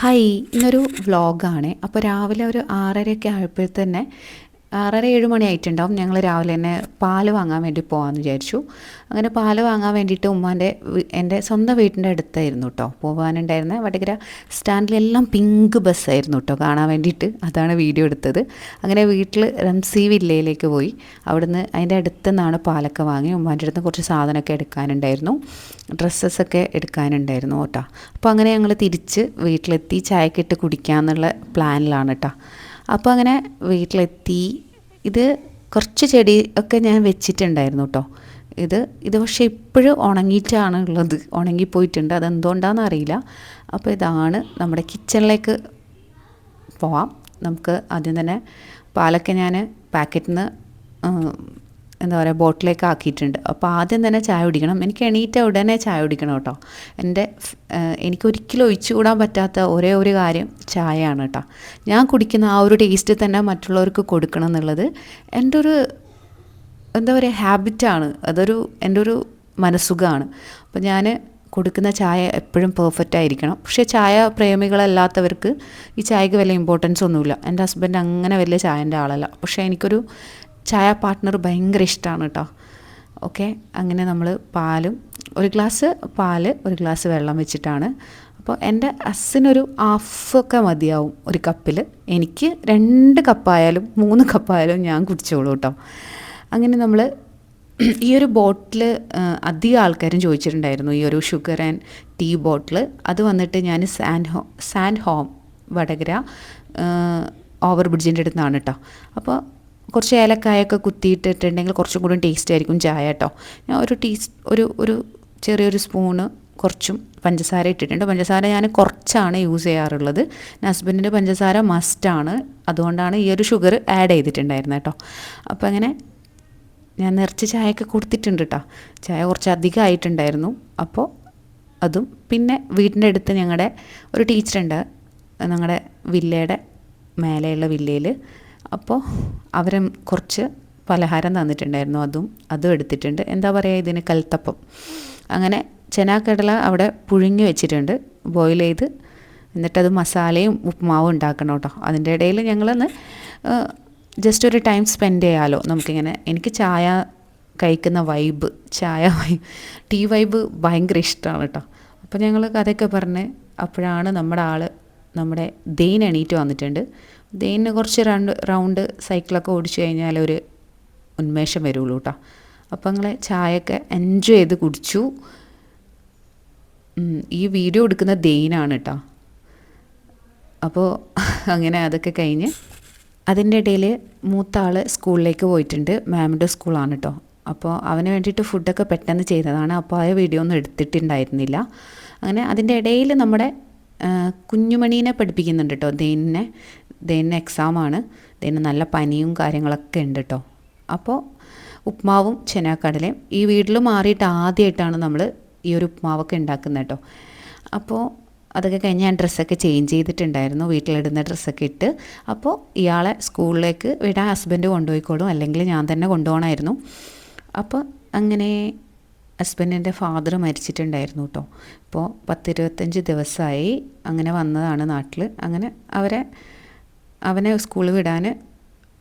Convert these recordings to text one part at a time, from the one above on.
Hi ഇന്നൊരു വ്ളോഗാണ്. അപ്പോൾ രാവിലെ ഒരു ആറരയൊക്കെ ആയപ്പോൾ തന്നെ ആറര ഏഴ് മണി ആയിട്ടുണ്ടാവും. ഞങ്ങൾ രാവിലെ തന്നെ പാൽ വാങ്ങാൻ വേണ്ടി പോകാമെന്ന് വിചാരിച്ചു. അങ്ങനെ പാൽ വാങ്ങാൻ വേണ്ടിയിട്ട് ഉമ്മാന്റെ എന്റെ സ്വന്തം വീട്ടിന്റെ അടുത്തായിരുന്നു കേട്ടോ പോകാനുണ്ടായിരുന്നത് വടകര സ്റ്റാൻഡിലെല്ലാം പിങ്ക് ബസ്സായിരുന്നു കേട്ടോ കാണാൻ വേണ്ടിയിട്ട്. അതാണ് വീഡിയോ എടുത്തത്. അങ്ങനെ വീട്ടിൽ റംസി വില്ലയിലേക്ക് പോയി. അവിടുന്ന് അതിന്റെ അടുത്ത് നിന്നാണ് പാലൊക്കെ വാങ്ങി ഉമ്മാന്റെ അടുത്ത് കുറച്ച് സാധനമൊക്കെ എടുക്കാനുണ്ടായിരുന്നു. ഡ്രസ്സസ്സൊക്കെ എടുക്കാനുണ്ടായിരുന്നു കേട്ടോ അപ്പോൾ അങ്ങനെ ഞങ്ങൾ തിരിച്ച് വീട്ടിലെത്തി ചായക്കിട്ട് കുടിക്കാമെന്നുള്ള പ്ലാനിലാണ് കേട്ടോ അപ്പോൾ അങ്ങനെ വീട്ടിലെത്തി. ഇത് കുറച്ച് ചെടി ഒക്കെ ഞാൻ വെച്ചിട്ടുണ്ടായിരുന്നു കേട്ടോ ഇത് ഇത് പക്ഷേ ഇപ്പോഴും ഉണങ്ങിയിട്ടാണ് ഉള്ളത്. ഉണങ്ങിപ്പോയിട്ടുണ്ട് അതെന്തുകൊണ്ടാണെന്ന് അറിയില്ല. അപ്പോൾ ഇതാണ് നമ്മുടെ കിച്ചണിലേക്ക് പോവാം. നമുക്ക് ആദ്യം തന്നെ പാലൊക്കെ ഞാൻ പാക്കറ്റിൽ നിന്ന് എന്താ പറയുക ബോട്ടിലേക്ക് ആക്കിയിട്ടുണ്ട് അപ്പോൾ ആദ്യം തന്നെ ചായ കുടിക്കണം. എനിക്ക് എണീറ്റ ഉടനെ ചായ കുടിക്കണം കേട്ടോ. എന്റെ എനിക്കൊരിക്കലും ഒഴിച്ചുകൂടാൻ പറ്റാത്ത ഒരേ ഒരു കാര്യം ചായയാണ് കേട്ടോ. ഞാൻ കുടിക്കുന്ന ആ ഒരു ടേസ്റ്റ് തന്നെ മറ്റുള്ളവർക്ക് കൊടുക്കണം എന്നുള്ളത് എന്റെ ഒരു എന്താ പറയുക ഹാബിറ്റാണ് അതൊരു എന്റെ ഒരു മനസ്സുഖമാണ് അപ്പോൾ ഞാൻ കൊടുക്കുന്ന ചായ എപ്പോഴും പെർഫെക്റ്റ് ആയിരിക്കണം. പക്ഷേ ചായ പ്രേമികളല്ലാത്തവർക്ക് ഈ ചായക്ക് വലിയ ഇമ്പോർട്ടൻസ് ഒന്നുമില്ല. എന്റെ ഹസ്ബൻഡ് അങ്ങനെ വലിയ ചായന്റെ ആളല്ല. പക്ഷേ എനിക്കൊരു ചായ പാർട്ട്ണർ ഭയങ്കര ഇഷ്ടമാണ് കേട്ടോ ഓക്കെ അങ്ങനെ നമ്മൾ പാലും ഒരു ഗ്ലാസ് പാൽ ഒരു ഗ്ലാസ് വെള്ളം വെച്ചിട്ടാണ്. അപ്പോൾ എന്റെ അസ്സിനൊരു ഒക്കെ മതിയാവും ഒരു കപ്പിൽ എനിക്ക് രണ്ട് കപ്പായാലും മൂന്ന് കപ്പായാലും ഞാൻ കുടിച്ചോളൂ കേട്ടോ അങ്ങനെ നമ്മൾ ഈ ഒരു ബോട്ടിൽ അധികം ആൾക്കാരും ചോദിച്ചിട്ടുണ്ടായിരുന്നു. ഈ ഒരു ഷുഗർ ആൻഡ് ടീ ബോട്ടിൽ അത് വന്നിട്ട് ഞാൻ സാൻഡ് ഹോ സാൻഡ് ഹോം വടകര ഓവർ ബ്രിഡ്ജിന്റെ അടുത്താണ് കേട്ടോ അപ്പോൾ കുറച്ച് ഏലക്കായൊക്കെ കുത്തിയിട്ടിട്ടുണ്ടെങ്കിൽ കുറച്ചും കൂടി ടേസ്റ്റ് ആയിരിക്കും ചായ കേട്ടോ ഞാൻ ഒരു ടീ ഒരു ഒരു ചെറിയൊരു സ്പൂണ് കുറച്ചും പഞ്ചസാര ഇട്ടിട്ടുണ്ട്. പഞ്ചസാര ഞാൻ കുറച്ചാണ് യൂസ് ചെയ്യാറുള്ളത്. ഹസ്ബൻഡിന്റെ പഞ്ചസാര മസ്റ്റാണ് അതുകൊണ്ടാണ് ഈ ഒരു ഷുഗർ ആഡ് ചെയ്തിട്ടുണ്ടായിരുന്നത് കേട്ടോ അപ്പോൾ അങ്ങനെ ഞാൻ നിറച്ച് ചായയൊക്കെ കൊടുത്തിട്ടുണ്ട് കേട്ടോ ചായ കുറച്ച് അധികം ആയിട്ടുണ്ടായിരുന്നു അപ്പോൾ അതും പിന്നെ വീടിന്റെ അടുത്ത് ഞങ്ങളുടെ ഒരു ടീച്ചറുണ്ട് ഞങ്ങളുടെ വില്ലയുടെ മേലെയുള്ള വില്ലയിൽ അപ്പോൾ അവരും കുറച്ച് പലഹാരം തന്നിട്ടുണ്ടായിരുന്നു. അതും അതും എടുത്തിട്ടുണ്ട്. എന്താ പറയുക ഇതിന് കൽത്തപ്പം. അങ്ങനെ ചെനാക്കടല അവിടെ പുഴുങ്ങി വെച്ചിട്ടുണ്ട്. ബോയിൽ ചെയ്ത് എന്നിട്ടത് മസാലയും ഉപ്പുമാവും ഉണ്ടാക്കണം കേട്ടോ. അതിന്റെ ഇടയിൽ ഞങ്ങളൊന്ന് ജസ്റ്റ് ഒരു ടൈം സ്പെൻഡ് ചെയ്യാമല്ലോ നമുക്കിങ്ങനെ എനിക്ക് ചായ കഴിക്കുന്ന വൈബ് ചായ വൈബ് ടീ വൈബ് ഭയങ്കര ഇഷ്ടമാണ് കേട്ടോ. അപ്പോൾ ഞങ്ങൾ കഥയൊക്കെ പറഞ്ഞ് അപ്പോഴാണ് നമ്മുടെ ആൾ നമ്മുടെ ദെയിൻ എണീറ്റ് വന്നിട്ടുണ്ട്. ദെയിന് കുറച്ച് രണ്ട് റൗണ്ട് സൈക്കിളൊക്കെ ഓടിച്ചു കഴിഞ്ഞാൽ ഒരു ഉന്മേഷം വരുള്ളൂ കേട്ടോ അപ്പോൾ ഞങ്ങൾ ചായയൊക്കെ എൻജോയ് ചെയ്ത് കുടിച്ചു. ഈ വീഡിയോ എടുക്കുന്ന ദെയിനാണ് കേട്ടോ അപ്പോൾ അങ്ങനെ അതൊക്കെ കഴിഞ്ഞ് അതിന്റെ ഇടയിൽ മൂത്ത ആൾ സ്കൂളിലേക്ക് പോയിട്ടുണ്ട്. മാമിന്റെ സ്കൂളാണ് കേട്ടോ അപ്പോൾ അവന് വേണ്ടിയിട്ട് ഫുഡൊക്കെ പെട്ടെന്ന് ചെയ്തതാണ്. അപ്പോൾ ആ വീഡിയോ ഒന്നും എടുത്തിട്ടുണ്ടായിരുന്നില്ല. അങ്ങനെ അതിന്റെ ഇടയിൽ നമ്മുടെ കുഞ്ഞുമണീനെ പഠിപ്പിക്കുന്നുണ്ട് കേട്ടോ ദൈനെ ദൈനെ എക്സാമാണ് ദൈനെ നല്ല പനിയും കാര്യങ്ങളൊക്കെ ഉണ്ട് കേട്ടോ അപ്പോൾ ഉപ്മാവും ചെനാക്കടലയും ഈ വീട്ടിൽ മാറിയിട്ട് ആദ്യമായിട്ടാണ് നമ്മൾ ഈ ഒരു ഉപ്മാവൊക്കെ ഉണ്ടാക്കുന്നത് കേട്ടോ അപ്പോൾ അതൊക്കെ കഴിഞ്ഞ് ഞാൻ ഡ്രസ്സൊക്കെ ചേഞ്ച് ചെയ്തിട്ടുണ്ടായിരുന്നു. വീട്ടിലിടുന്ന ഡ്രസ്സൊക്കെ ഇട്ട്. അപ്പോൾ ഇയാളെ സ്കൂളിലേക്ക് വിടാൻ ഹസ്ബൻഡ് കൊണ്ടുപോയിക്കോളും. അല്ലെങ്കിൽ ഞാൻ തന്നെ കൊണ്ടുപോകണമായിരുന്നു. അപ്പോൾ അങ്ങനെ ഹസ്ബൻഡിന്റെ ഫാദർ മരിച്ചിട്ടുണ്ടായിരുന്നു കേട്ടോ. ഇപ്പോൾ പത്തിരുപത്തഞ്ച് ദിവസമായി അങ്ങനെ വന്നതാണ് നാട്ടിൽ. അങ്ങനെ അവരെ അവനെ സ്കൂളിൽ വിടാൻ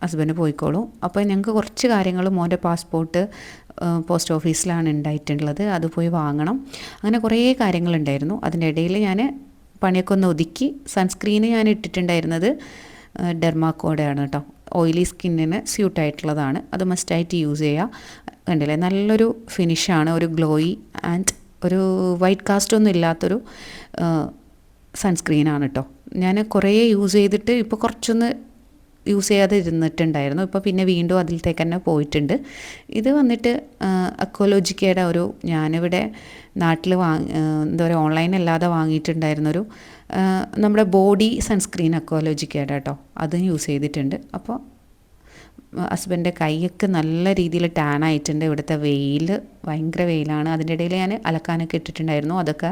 ഹസ്ബൻഡ് പോയിക്കോളും. അപ്പോൾ ഞങ്ങൾക്ക് കുറച്ച് കാര്യങ്ങൾ മോന്റെ പാസ്പോർട്ട് പോസ്റ്റ് ഓഫീസിലാണ് ഉണ്ടായിട്ടുള്ളത്. അത് പോയി വാങ്ങണം. അങ്ങനെ കുറേ കാര്യങ്ങളുണ്ടായിരുന്നു. അതിന്റെ ഇടയിൽ ഞാൻ പണിയൊക്കെ ഒന്ന് ഒതുക്കി സൺസ്ക്രീന് ഞാൻ ഇട്ടിട്ടുണ്ടായിരുന്നത് ഡെർമാക്കോടെയാണ് കേട്ടോ. ഓയിലി സ്കിന്നിന് സ്യൂട്ടായിട്ടുള്ളതാണ്. അത് മസ്റ്റായിട്ട് യൂസ് ചെയ്യുക. കണ്ടില്ലേ? നല്ലൊരു ഫിനിഷാണ് ഒരു ഗ്ലോയി ആൻഡ് ഒരു വൈറ്റ് കാസ്റ്റ് ഒന്നും ഇല്ലാത്തൊരു സൺസ്ക്രീനാണ് കേട്ടോ ഞാൻ കുറേ യൂസ് ചെയ്തിട്ട് ഇപ്പോൾ കുറച്ചൊന്ന് യൂസ് ചെയ്യാതെ ഇരുന്നിട്ടുണ്ടായിരുന്നു. ഇപ്പോൾ പിന്നെ വീണ്ടും അതിലത്തേക്ക് തന്നെ പോയിട്ടുണ്ട്. ഇത് വന്നിട്ട് അക്കോലോജിക്കയുടെ ഒരു ഞാനിവിടെ നാട്ടിൽ വാങ്ങി എന്താ പറയുക ഓൺലൈൻ അല്ലാതെ വാങ്ങിയിട്ടുണ്ടായിരുന്നൊരു നമ്മുടെ ബോഡി സൺസ്ക്രീൻ അക്കോലോജിക്കയുടെ കേട്ടോ അതും യൂസ് ചെയ്തിട്ടുണ്ട്. അപ്പോൾ ഹസ്ബന്റെ കൈയൊക്കെ നല്ല രീതിയിൽ ടാൻ ആയിട്ടുണ്ട്. ഇവിടുത്തെ വെയിൽ ഭയങ്കര വെയിലാണ്. അതിന്റെ ഇടയിൽ ഞാൻ അലക്കാനൊക്കെ ഇട്ടിട്ടുണ്ടായിരുന്നു. അതൊക്കെ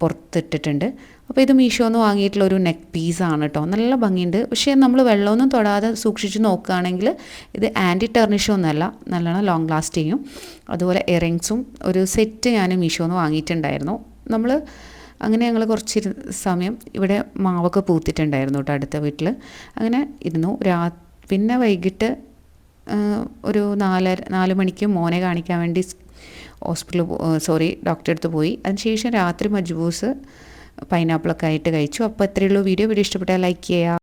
പുറത്തിട്ടിട്ടുണ്ട്. അപ്പോൾ ഇത് മീഷോന്ന് വാങ്ങിയിട്ടുള്ള ഒരു നെക്ക് പീസാണ് കേട്ടോ നല്ല ഭംഗിയുണ്ട്. പക്ഷേ നമ്മൾ വെള്ളമൊന്നും തൊടാതെ സൂക്ഷിച്ച് നോക്കുകയാണെങ്കിൽ ഇത് ആന്റി ടെർണിഷോ ഒന്നല്ല. നല്ലോണം ലോങ് ലാസ്റ്റ് ചെയ്യും. അതുപോലെ ഇയറിങ്സും ഒരു സെറ്റ് ഞാൻ മീഷോന്ന് വാങ്ങിയിട്ടുണ്ടായിരുന്നു. നമ്മൾ അങ്ങനെ ഞങ്ങൾ കുറച്ച് സമയം ഇവിടെ മാവൊക്കെ പൂത്തിട്ടുണ്ടായിരുന്നു കേട്ടോ അടുത്ത വീട്ടിൽ. അങ്ങനെ ഇരുന്നു. രാ പിന്നെ വൈകിട്ട് ഒരു നാലര നാല് മണിക്ക് മോനെ കാണിക്കാൻ വേണ്ടി ഹോസ്പിറ്റലിൽ സോറി ഡോക്ടറെ അടുത്ത് പോയി. അതിനുശേഷം രാത്രി മജ്ബൂസ് പൈനാപ്പിളൊക്കെ ആയിട്ട് കഴിച്ചു. അപ്പോൾ ഇത്രയേ ഉള്ളൂ വീഡിയോ. വീഡിയോ ഇഷ്ടപ്പെട്ടാൽ ലൈക്ക് ചെയ്യുക.